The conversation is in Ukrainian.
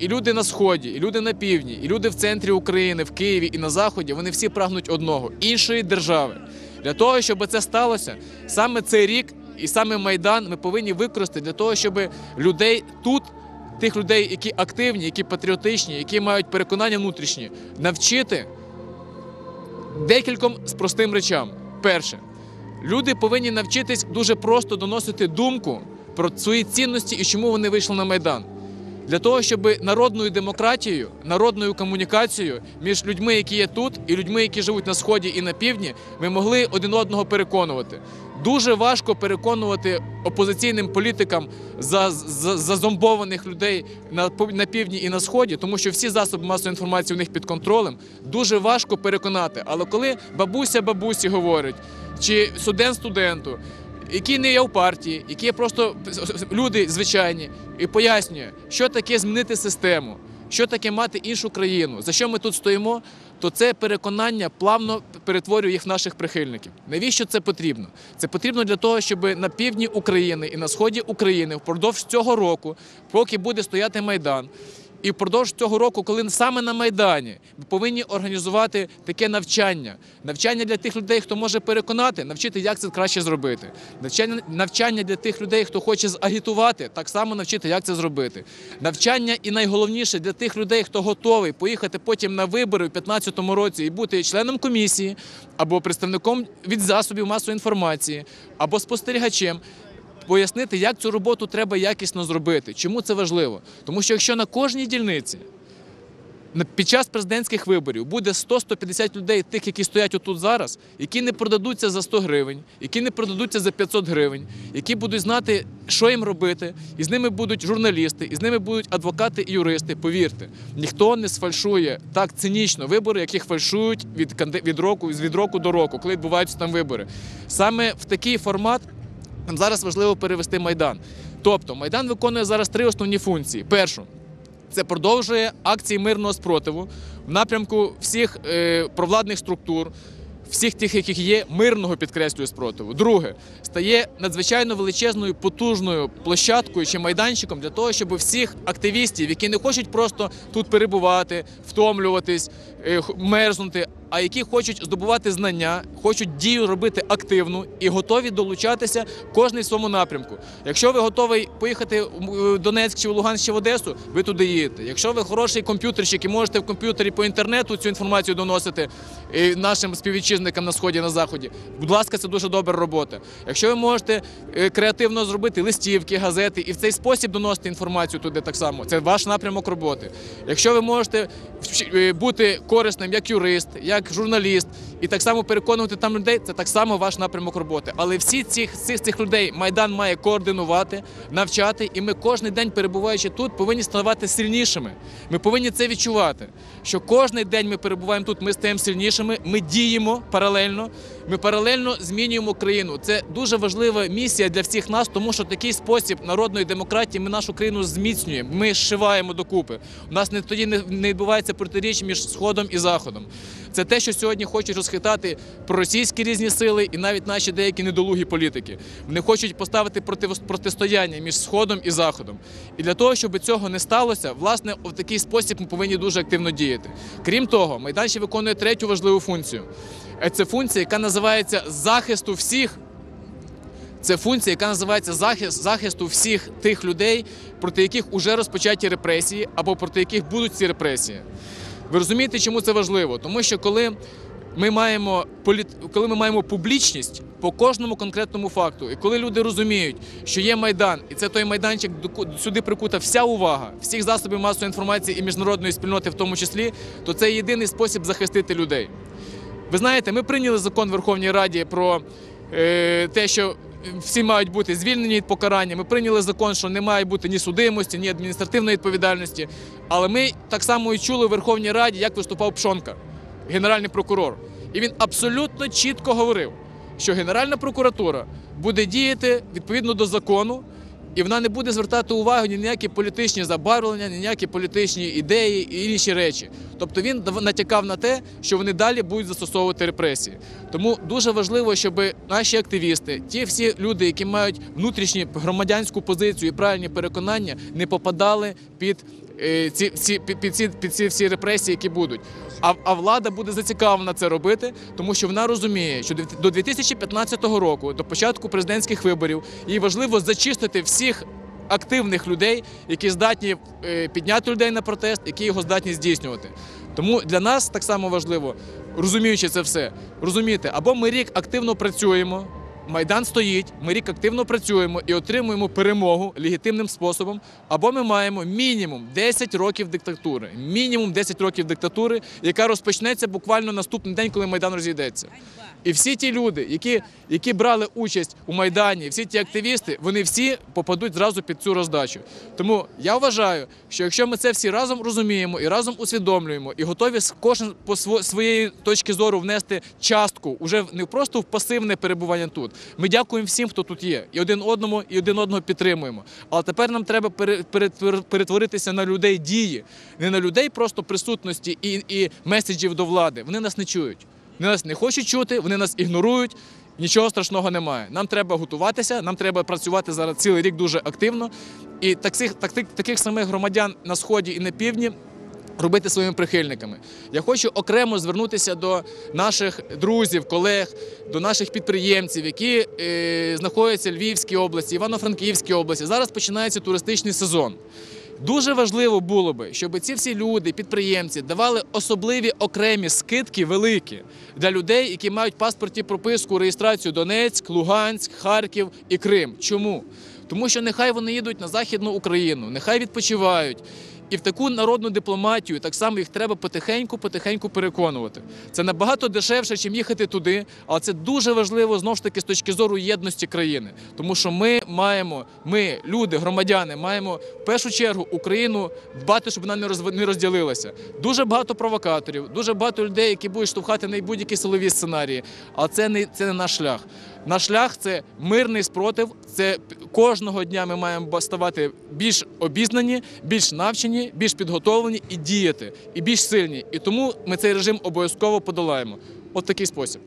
І люди на сході, і люди на півдні, і люди в центрі України, в Києві і на заході. Вони всі прагнуть одного іншої держави. Для того, щоб це сталося, саме цей рік і саме майдан ми повинні використати для того, щоб людей тут, тих людей, які активні, які патріотичні, які мають переконання внутрішні, навчити декільком з простим речам. Перше, люди повинні навчитись дуже просто доносити думку про свої цінності і чому вони вийшли на майдан. Для того, щоб народною демократією, народною комунікацією між людьми, які є тут, і людьми, які живуть на сході і на півдні, ми могли один одного переконувати. Дуже важко переконувати опозиційним політикам за, за, зазомбованих людей на, на півдні і на сході, тому що всі засоби масової інформації у них під контролем. Дуже важко переконати. Але коли бабуся бабусі говорить, чи студент студенту, який не є в партії, які просто люди звичайні, і пояснює, що таке змінити систему, що таке мати іншу країну, за що ми тут стоїмо, то це переконання плавно перетворює їх в наших прихильників. Навіщо це потрібно? Це потрібно для того, щоб на півдні України і на сході України впродовж цього року, поки буде стояти майдан. І впродовж цього року, коли саме на Майдані ми повинні організувати таке навчання. Навчання для тих людей, хто може переконати, навчити, як це краще зробити. Навчання, навчання для тих людей, хто хоче загітувати, так само навчити, як це зробити. Навчання і найголовніше для тих людей, хто готовий поїхати потім на вибори в 2015 році і бути членом комісії або представником від засобів масової інформації, або спостерігачем пояснити, як цю роботу треба якісно зробити. Чому це важливо? Тому що якщо на кожній дільниці під час президентських виборів буде 100-150 людей, тих, які стоять отут зараз, які не продадуться за 100 гривень, які не продадуться за 500 гривень, які будуть знати, що їм робити, і з ними будуть журналісти, і з ними будуть адвокати і юристи. Повірте, ніхто не сфальшує так цинічно вибори, яких фальшують від, від року від року до року, коли відбуваються там вибори. Саме в такий формат нам зараз важливо перевести майдан. Тобто майдан виконує зараз три основні функції. Першу це продовжує акції мирного спротиву в напрямку всіх е, провладних структур, всіх тих, яких є, мирного підкреслюю спротиву. Друге, стає надзвичайно величезною потужною площадкою чи майданчиком для того, щоб всіх активістів, які не хочуть просто тут перебувати, втомлюватись, е, мерзнути, а які хочуть здобувати знання, хочуть дію робити активну і готові долучатися кожний в своєму напрямку. Якщо ви готовий поїхати в Донецьк чи в Луганськ чи в Одесу, ви туди їдете. Якщо ви хороший комп'ютерщик і можете в комп'ютері по інтернету цю інформацію доносити е, нашим співвітчизникам на сході на заході, будь ласка, це дуже добра робота. Якщо ви можете е, креативно зробити листівки, газети і в цей спосіб доносити інформацію туди так само, це ваш напрямок роботи. Якщо ви можете е, бути корисним як юрист, як журналіст, і так само переконувати там людей, це так само ваш напрямок роботи. Але всі цих, цих, цих людей майдан має координувати, навчати, і ми кожен день, перебуваючи тут, повинні ставати сильнішими. Ми повинні це відчувати. Що кожен день ми перебуваємо тут, ми стаємо сильнішими, ми діємо паралельно. Ми паралельно змінюємо країну. Це дуже важлива місія для всіх нас, тому що такий спосіб народної демократії ми нашу країну зміцнюємо. Ми зшиваємо докупи. У нас не тоді не відбувається протиріч між сходом і заходом. Це те, що сьогодні хочуть розхитати проросійські різні сили і навіть наші деякі недолугі політики. Вони хочуть поставити протистояння між сходом і заходом. І для того, щоб цього не сталося, власне, в такий спосіб ми повинні дуже активно діяти. Крім того, майдан ще виконує третю важливу функцію. Е, Це функція, яка називається захисту всіх. Це функція, яка називається захист захисту всіх тих людей, проти яких уже розпочаті репресії або проти яких будуть ці репресії. Ви розумієте, чому це важливо? Тому що коли ми маємо політ... коли ми маємо публічність по кожному конкретному факту, і коли люди розуміють, що є майдан, і це той майданчик, сюди прикута вся увага всіх засобів масової інформації і міжнародної спільноти, в тому числі, то це єдиний спосіб захистити людей. Ви знаєте, ми прийняли закон в Верховній Раді про е, те, що всі мають бути звільнені від покарання. Ми прийняли закон, що не має бути ні судимості, ні адміністративної відповідальності. Але ми так само і чули в Верховній Раді, як виступав Пшонка, генеральний прокурор. І він абсолютно чітко говорив, що Генеральна прокуратура буде діяти відповідно до закону. І вона не буде звертати увагу ні на які політичні забарвлення, ні на які політичні ідеї і інші речі. Тобто він натякав на те, що вони далі будуть застосовувати репресії. Тому дуже важливо, щоб наші активісти, ті всі люди, які мають внутрішню громадянську позицію і правильні переконання, не попадали під ці, ці, під, під, ці, під ці всі репресії, які будуть. А, а влада буде зацікавлена це робити, тому що вона розуміє, що до 2015 року, до початку президентських виборів, їй важливо зачистити всіх активних людей, які здатні е, підняти людей на протест, які його здатні здійснювати. Тому для нас так само важливо, розуміючи це все, розуміти, або ми рік активно працюємо. Майдан стоїть, ми рік активно працюємо і отримуємо перемогу легітимним способом. Або ми маємо мінімум 10 років диктатури. Мінімум 10 років диктатури, яка розпочнеться буквально наступний день, коли майдан розійдеться. І всі ті люди, які, які брали участь у майдані, всі ті активісти, вони всі попадуть зразу під цю роздачу. Тому я вважаю, що якщо ми це всі разом розуміємо і разом усвідомлюємо, і готові кожен по сво- своєї точки зору внести частку, уже не просто в пасивне перебування тут. Ми дякуємо всім, хто тут є, і один одному, і один одного підтримуємо. Але тепер нам треба пере- перетворитися на людей дії, не на людей просто присутності і, і меседжів до влади. Вони нас не чують. Вони нас не хочуть чути, вони нас ігнорують. Нічого страшного немає. Нам треба готуватися, нам треба працювати зараз цілий рік дуже активно. І таких, таких, таких самих громадян на сході і на півдні робити своїми прихильниками. Я хочу окремо звернутися до наших друзів, колег, до наших підприємців, які е, знаходяться в Львівській області, Івано-Франківській області. Зараз починається туристичний сезон. Дуже важливо було би, щоб ці всі люди, підприємці, давали особливі окремі скидки великі для людей, які мають паспорті прописку, реєстрацію Донецьк, Луганськ, Харків і Крим. Чому? Тому що нехай вони їдуть на Західну Україну, нехай відпочивають. І в таку народну дипломатію так само їх треба потихеньку-потихеньку переконувати. Це набагато дешевше, чим їхати туди, але це дуже важливо знову ж таки з точки зору єдності країни. Тому що ми маємо, ми, люди, громадяни, маємо в першу чергу Україну дбати, щоб вона не розділилася. Дуже багато провокаторів, дуже багато людей, які будуть штовхати на будь-які силові сценарії. Але це не це не наш шлях. Наш шлях це мирний спротив. Це кожного дня ми маємо ставати більш обізнані, більш навчені, більш підготовлені і діяти, і більш сильні. І тому ми цей режим обов'язково подолаємо. От такий спосіб.